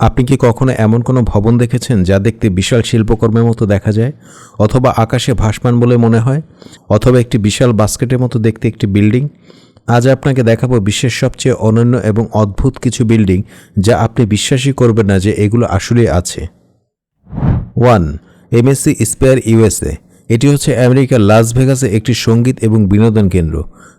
আপনি কি কখনো এমন কোনো ভবন দেখেছেন যা দেখতে বিশাল শিল্পকর্মের মতো দেখা যায়? অথবা আকাশে ভাসমান বলে মনে হয়? অথবা একটি বিশাল বাস্কেটের মতো দেখতে একটি বিল্ডিং? আজ আপনাকে দেখাবো বিশ্বের সবচেয়ে অনন্য এবং অদ্ভুত কিছু বিল্ডিং যা আপনি বিশ্বাসই করবেন না যে এগুলো আসলেই আছে। One, M S C spare U S A. এটি হচ্ছে আমেরিকার লাস ভেগাসে একটি সংগীত এবং বিনোদন কেন্দ্র।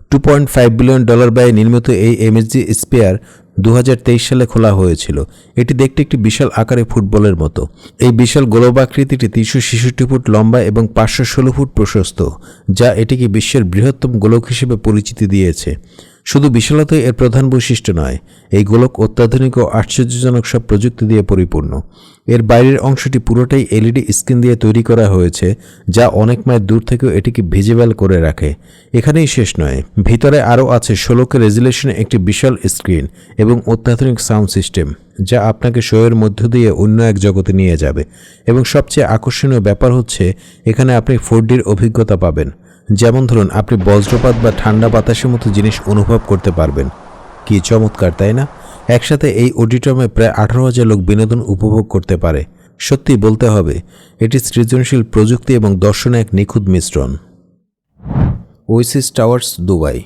Two point five billion dollar ব্যয়ে নির্মিত এই এমএসজি স্পেয়ার দু হাজার তেইশ সালে খোলা হয়েছিল। এটি দেখতে একটি বিশাল আকারে ফুটবলের মতো। এই বিশাল গোলবাকৃতিটি তিনশো ছেষট্টি ফুট লম্বা এবং পাঁচশো ষোলো ফুট প্রশস্ত, যা এটিকে বিশ্বের বৃহত্তম গোলক হিসেবে পরিচিতি দিয়েছে। শুধু বিশালতাই এর প্রধান বৈশিষ্ট্য নয়, এই গোলক অত্যাধুনিক ও আশ্চর্যজনক সব প্রযুক্তি দিয়ে পরিপূর্ণ। এর বাইরের অংশটি পুরোটাই এলইডি স্ক্রিন দিয়ে তৈরি করা হয়েছে, যা অনেক মাইল দূর থেকেও এটিকে ভিজিবল করে রাখে। এখানেই শেষ নয়, ভিতরে আরও আছে ষোলোকে রেজুলেশনে একটি বিশাল স্ক্রিন এবং অত্যাধুনিক সাউন্ড সিস্টেম, যা আপনাকে শোয়ের মধ্য দিয়ে অন্য এক জগতে নিয়ে যাবে। এবং সবচেয়ে আকর্ষণীয় ব্যাপার হচ্ছে, এখানে আপনি ফোর ডির অভিজ্ঞতা পাবেন। যেমন ধরুন, আপনি বজ্রপাত বা ঠান্ডা বাতাসের মতো জিনিস অনুভব করতে পারবেন। কি চমৎকার, তাই না? একসাথে এই অডিটমে প্রায় আঠারো হাজার লোক বিনোদন উপভোগ করতে পারে। সত্যি বলতে হবে, এটি সৃজনশীল প্রযুক্তি এবং দর্শনে এক নিখুঁত মিশ্রণ। Oasis Towers, Dubai.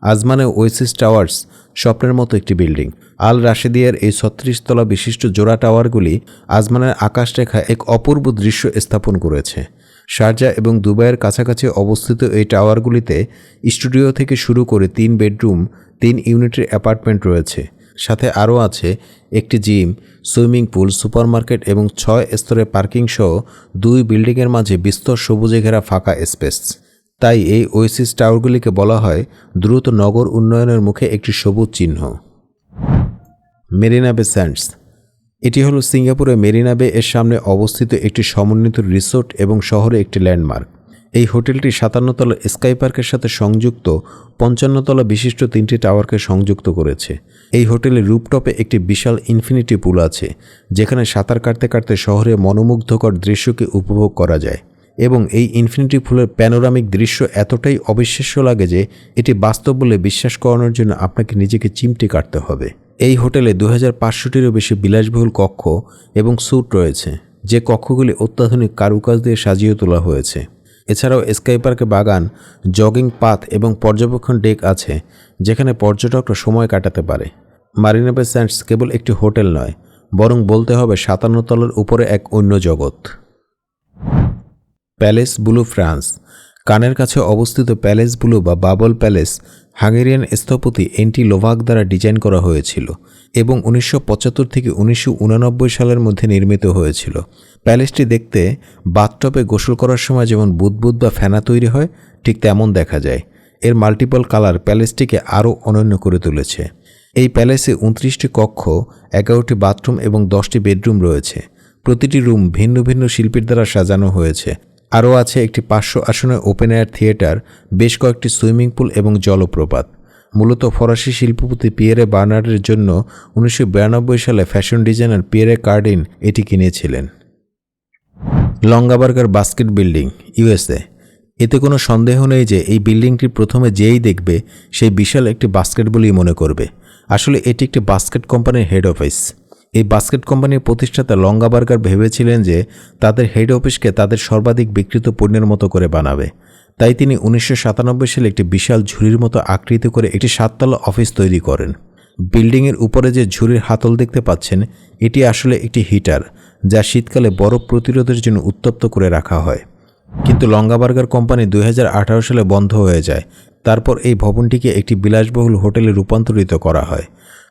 আজমানে Oasis Towers, স্বপ্নের মতো একটি বিল্ডিং। আল রাশেদিয়ার এই ছত্রিশ তলা বিশিষ্ট জোড়া টাওয়ারগুলি আজমানের আকাশরেখা এক অপূর্ব দৃশ্য স্থাপন করেছে। শারজা এবং দুবাইয়ের কাছাকাছি অবস্থিত এই টাওয়ারগুলিতে স্টুডিও থেকে শুরু করে তিন বেডরুম, তিন ইউনিটের অ্যাপার্টমেন্ট রয়েছে। সাথে আরও আছে একটি জিম, সুইমিং পুল, সুপারমার্কেট এবং ছয় স্তরে পার্কিং সহ দুই বিল্ডিংয়ের মাঝে বিস্তর সবুজে ঘেরা ফাঁকা স্পেস। তাই এই ওয়েসিস টাওয়ারগুলিকে বলা হয় দ্রুত নগর উন্নয়নের মুখে একটি সবুজ চিহ্ন। মেরিনা বে স্যান্ডস এটি হলো সিঙ্গাপুরে মেরিনা বে এর সামনে অবস্থিত একটি সমন্বিত রিসোর্ট এবং শহরে একটি ল্যান্ডমার্ক। এই হোটেলটি সাতান্নতলা স্কাই পার্কের সাথে সংযুক্ত, পঞ্চান্নতলা বিশিষ্ট তিনটি টাওয়ারকে সংযুক্ত করেছে। এই হোটেলের রূপটপে একটি বিশাল ইনফিনিটি পুল আছে, যেখানে সাঁতার কাটতে কাটতে শহরে মনোমুগ্ধকর দৃশ্যকে উপভোগ করা যায়। এবং এই ইনফিনিটি ফুলের প্যানোরামিক দৃশ্য এতটাই অবিশ্বাস্য লাগে যে এটি বাস্তব বলে বিশ্বাস করানোর জন্য আপনাকে নিজেকে চিমটি কাটতে হবে। এই হোটেলে দু হাজার পাঁচশোটিরও বেশি বিলাসবহুল কক্ষ এবং স্যুট রয়েছে, যে কক্ষগুলি অত্যাধুনিক কারুকাজ দিয়ে সাজিয়ে তোলা হয়েছে। এছাড়াও স্কাই পার্কে বাগান, জগিং পাথ এবং পর্যবেক্ষণ ডেক আছে, যেখানে পর্যটকরা সময় কাটাতে পারে। মারিনা বে স্যান্ডস কেবল একটি হোটেল নয়, বরং বলতে হবে সাতান্ন তলার উপরে এক অন্য জগৎ। প্যালেস ব্লু ফ্রান্স কানের কাছে অবস্থিত প্যালেস ব্লু বা বাবল প্যালেস, হাঙ্গেরিয়ান স্থপতি এন্টি লোভাক দ্বারা ডিজাইন করা হয়েছিল এবং উনিশশো পঁচাত্তর থেকে উনিশশো সালের মধ্যে নির্মিত হয়েছিল। প্যালেসটি দেখতে বাথটপে গোসল করার সময় যেমন বুদবুদ বা ফেনা তৈরি হয়, ঠিক তেমন দেখা যায়। এর মাল্টিপল কালার প্যালেসটিকে আরও অনন্য করে তুলেছে। এই প্যালেসে উনত্রিশটি কক্ষ, এগারোটি বাথরুম এবং দশটি বেডরুম রয়েছে। প্রতিটি রুম ভিন্ন ভিন্ন শিল্পীর দ্বারা সাজানো হয়েছে। আরও আছে একটি পাঁচশো আসনের ওপেন এয়ার থিয়েটার বেশ কয়েকটি সুইমিং পুল এবং জলপ্রপাত। মূলত ফরাসি শিল্পপতি পিয়েরে বার্নার্ডের জন্য উনিশশো বিরানব্বই সালে ফ্যাশন ডিজাইনার পিয়েরে কার্ডিন এটি কিনেছিলেন। লঙ্গাবার্গার বাস্কেট বিল্ডিং ইউএসএ এতে কোনো সন্দেহ নেই যে এই বিল্ডিংটি প্রথমে যেই দেখবে সেই বিশাল একটি বাস্কেট বলেই মনে করবে। আসলে এটি একটি বাস্কেট কোম্পানির হেড অফিস এই বাস্কেট কোম্পানির প্রতিষ্ঠাতা লঙ্গা বার্গার ভেবেছিলেন যে তাদের হেড অফিসকে তাদের সর্বাধিক বিকৃত পণ্যের মতো করে বানাবে। তাই তিনি উনিশশো সাতানব্বই সালে একটি বিশাল ঝুড়ির মতো আকৃতি করে একটি সাততলা অফিস তৈরি করেন। বিল্ডিংয়ের উপরে যে ঝুড়ির হাতল দেখতে পাচ্ছেন, এটি আসলে একটি হিটার, যা শীতকালে বরফ প্রতিরোধের জন্য উত্তপ্ত করে রাখা হয়। কিন্তু লঙ্গাবার্গার কোম্পানি দুই হাজার আঠারো সালে বন্ধ হয়ে যায়। তারপর এই ভবনটিকে একটি বিলাসবহুল হোটেলে রূপান্তরিত করা হয়।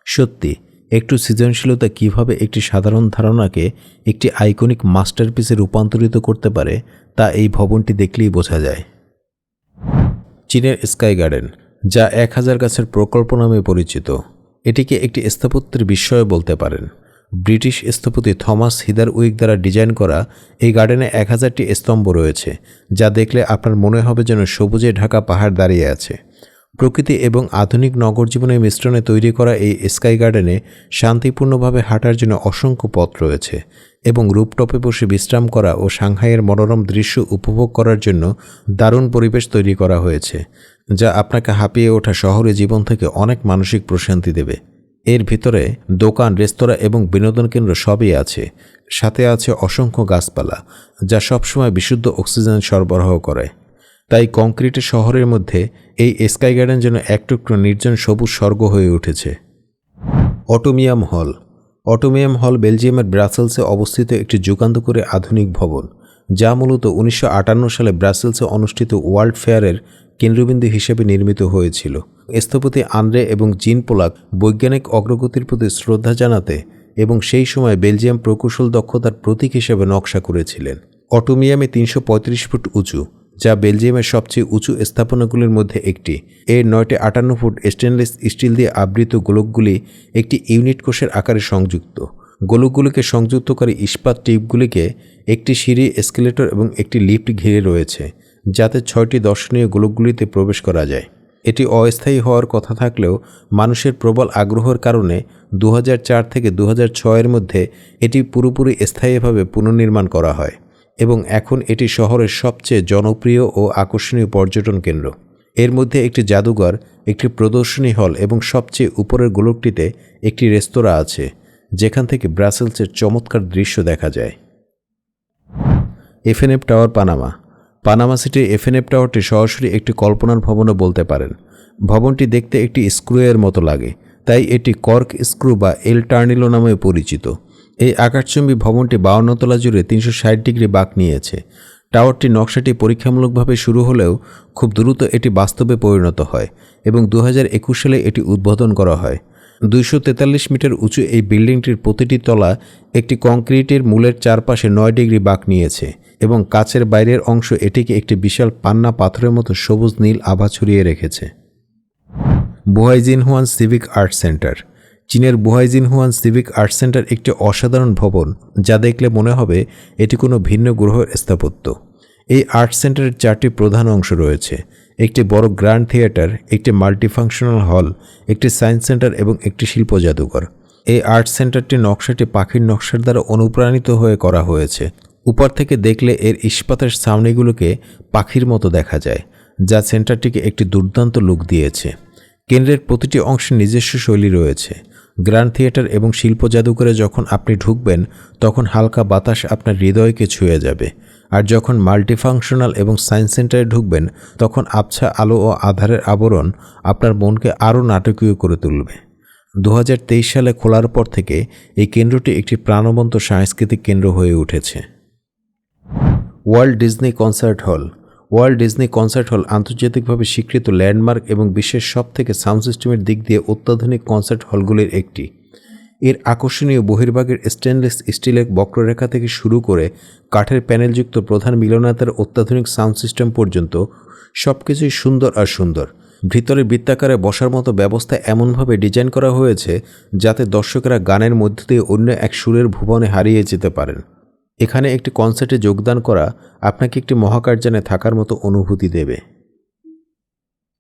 সত্যি একটু সৃজনশীলতা কীভাবে একটি সাধারণ ধারণাকে একটি আইকনিক মাস্টারপিসে রূপান্তরিত করতে পারে, তা এই ভবনটি দেখলেই বোঝা যায়। চীনের স্কাই গার্ডেন, যা এক হাজার গাছের প্রকল্প নামে পরিচিত। এটিকে একটি স্থাপত্যের বিস্ময় বলতে পারেন। ব্রিটিশ স্থপতি থমাস হিদার উইক দ্বারা ডিজাইন করা এই গার্ডেনে এক হাজারটি স্তম্ভ রয়েছে, যা দেখলে আপনার মনে হবে যেন সবুজে ঢাকা পাহাড় দাঁড়িয়ে আছে। প্রকৃতি এবং আধুনিক নগর জীবনের মিশ্রণে তৈরি করা এই স্কাই গার্ডেনে শান্তিপূর্ণভাবে হাঁটার জন্য অসংখ্য পথ রয়েছে এবং রূপটপে বসে বিশ্রাম করা ও সাংহাইয়ের মনোরম দৃশ্য উপভোগ করার জন্য দারুণ পরিবেশ তৈরি করা হয়েছে, যা আপনাকে হাঁপিয়ে ওঠা শহরে জীবন থেকে অনেক মানসিক প্রশান্তি দেবে। এর ভিতরে দোকান, রেস্তোরাঁ এবং বিনোদন কেন্দ্র সবই আছে। সাথে আছে অসংখ্য গাছপালা, যা সবসময় বিশুদ্ধ অক্সিজেন সরবরাহ করে। তাই কংক্রিটের শহরের মধ্যে এই স্কাই গার্ডেন যেন এক টুকরো নির্জন সবুজ স্বর্গ হয়ে উঠেছে। অটোমিয়াম হল। অটোমিয়াম হল বেলজিয়ামের ব্রাসেলসে অবস্থিত একটি যুগান্তকারী আধুনিক ভবন, যা মূলত উনিশশো আটান্ন সালে ব্রাসেলসে অনুষ্ঠিত ওয়ার্ল্ড ফেয়ারের কেন্দ্রবিন্দু হিসেবে নির্মিত হয়েছিল। স্থপতি আন্দ্রে এবং জিন পোলাক বৈজ্ঞানিক অগ্রগতির প্রতি শ্রদ্ধা জানাতে এবং সেই সময় বেলজিয়াম প্রকৌশল দক্ষতার প্রতীক হিসেবে নকশা করেছিলেন। অটোমিয়ামে তিনশো পঁয়ত্রিশ ফুট উঁচু যা বেলজিয়ামের সবচেয়ে উঁচু স্থাপনাগুলির মধ্যে একটি। এর নয়টি আটান্ন ফুট স্টেনলেস স্টিল দিয়ে আবৃত গোলকগুলি একটি ইউনিট কোষের আকারে সংযুক্ত। গোলকগুলিকে সংযুক্তকারী ইস্পাত টিপগুলিকে একটি সিঁড়ি এসকেলেটর এবং একটি লিফট ঘিরে রয়েছে, যাতে ছয়টি দর্শনীয় গোলকগুলিতে প্রবেশ করা যায়। এটি অস্থায়ী হওয়ার কথা থাকলেও মানুষের প্রবল আগ্রহের কারণে দু হাজার চার থেকে দু এর মধ্যে এটি পুরোপুরি স্থায়ীভাবে পুনর্নির্মাণ করা হয়। এবং এখন এটি শহরের সবচেয়ে জনপ্রিয় ও আকর্ষণীয় পর্যটন কেন্দ্র। এর মধ্যে একটি জাদুঘর, একটি প্রদর্শনী হল এবং সবচেয়ে উপরের গোলকটিতে একটি রেস্তোরাঁ আছে, যেখান থেকে ব্রাসেলসের চমৎকার দৃশ্য দেখা যায়। FNF tower Panama. পানামা সিটির এফএনএফ টাওয়ারটি সরাসরি একটি কল্পনার ভবনও বলতে পারেন। ভবনটি দেখতে একটি স্ক্রুয়ের মতো লাগে, তাই এটি কর্ক স্ক্রু বা এল টার্নিলো নামে পরিচিত। এই আকাশচুম্বী ভবনটি বাউন্ন তলা জুড়ে তিনশো ষাট ডিগ্রি বাঁক নিয়েছে। টাওয়ারটির নকশাটি পরীক্ষামূলকভাবে শুরু হলেও খুব দ্রুত এটি বাস্তবে পরিণত হয় এবং দু হাজার একুশ সালে এটি উদ্বোধন করা হয়। দুইশো তেতাল্লিশ মিটার উঁচু এই বিল্ডিংটির প্রতিটি তলা একটি কংক্রিটের মূলের চারপাশে নয় ডিগ্রি বাঁক নিয়েছে এবং কাছের বাইরের অংশ এটিকে একটি বিশাল পান্না পাথরের মতো সবুজ নীল আভা ছড়িয়ে রেখেছে। বুহাইজিনহুয়ান সিভিক আর্ট সেন্টার। চীনের বুহাইজিনহুয়ান সিভিক আর্ট সেন্টার একটি অসাধারণ ভবন, যা দেখলে মনে হবে এটি কোনো ভিন্ন গ্রহের স্থাপত্য। এই আর্ট সেন্টারের চারটি প্রধান অংশ রয়েছে। একটি বড় গ্র্যান্ড থিয়েটার, একটি মাল্টিফাংশনাল হল, একটি সায়েন্স সেন্টার এবং একটি শিল্প জাদুঘর। এই আর্ট সেন্টারটির নকশাটি পাখির নকশার দ্বারা অনুপ্রাণিত হয়ে করা হয়েছে। উপর থেকে দেখলে এর ইস্পাতের ছাউনিগুলোকে পাখির মতো দেখা যায়, যা সেন্টারটিকে একটি দুর্দান্ত লুক দিয়েছে। কেন্দ্রের প্রতিটি অংশের নিজস্ব শৈলী রয়েছে। গ্র্যান্ড থিয়েটার এবং শিল্প জাদুঘরে যখন আপনি ঢুকবেন, তখন হালকা বাতাস আপনার হৃদয়কে ছুঁয়ে যাবে। আর যখন মাল্টিফাংশনাল এবং সায়েন্স সেন্টারে ঢুকবেন, তখন আবছা আলো ও আধারের আবরণ আপনার মনকে আরও নাটকীয় করে তুলবে। দু হাজার তেইশ সালে খোলার পর থেকে এই কেন্দ্রটি একটি প্রাণবন্ত সাংস্কৃতিক কেন্দ্র হয়ে উঠেছে। World Disney concert hall. World Disney concert hall আন্তর্জাতিকভাবে স্বীকৃত ল্যান্ডমার্ক এবং বিশ্বের সব থেকে সাউন্ড সিস্টেমের দিক দিয়ে অত্যাধুনিক কনসার্ট হলগুলির একটি। এর আকর্ষণীয় বহির্ভাগের স্টেনলেস স্টিলের বক্ররেখা থেকে শুরু করে কাঠের প্যানেলযুক্ত প্রধান মিলনায়তের অত্যাধুনিক সাউন্ড সিস্টেম পর্যন্ত সব কিছুই সুন্দর আর সুন্দর। ভিতরে বৃত্তাকারে বসার মতো ব্যবস্থা এমনভাবে ডিজাইন করা হয়েছে যাতে দর্শকেরা গানের মধ্য দিয়ে অন্য এক সুরের ভুবনে হারিয়ে যেতে পারেন। এখানে একটি কনসার্টে যোগদান করা আপনাকে একটি মহাকার্যানে থাকার মতো অনুভূতি দেবে।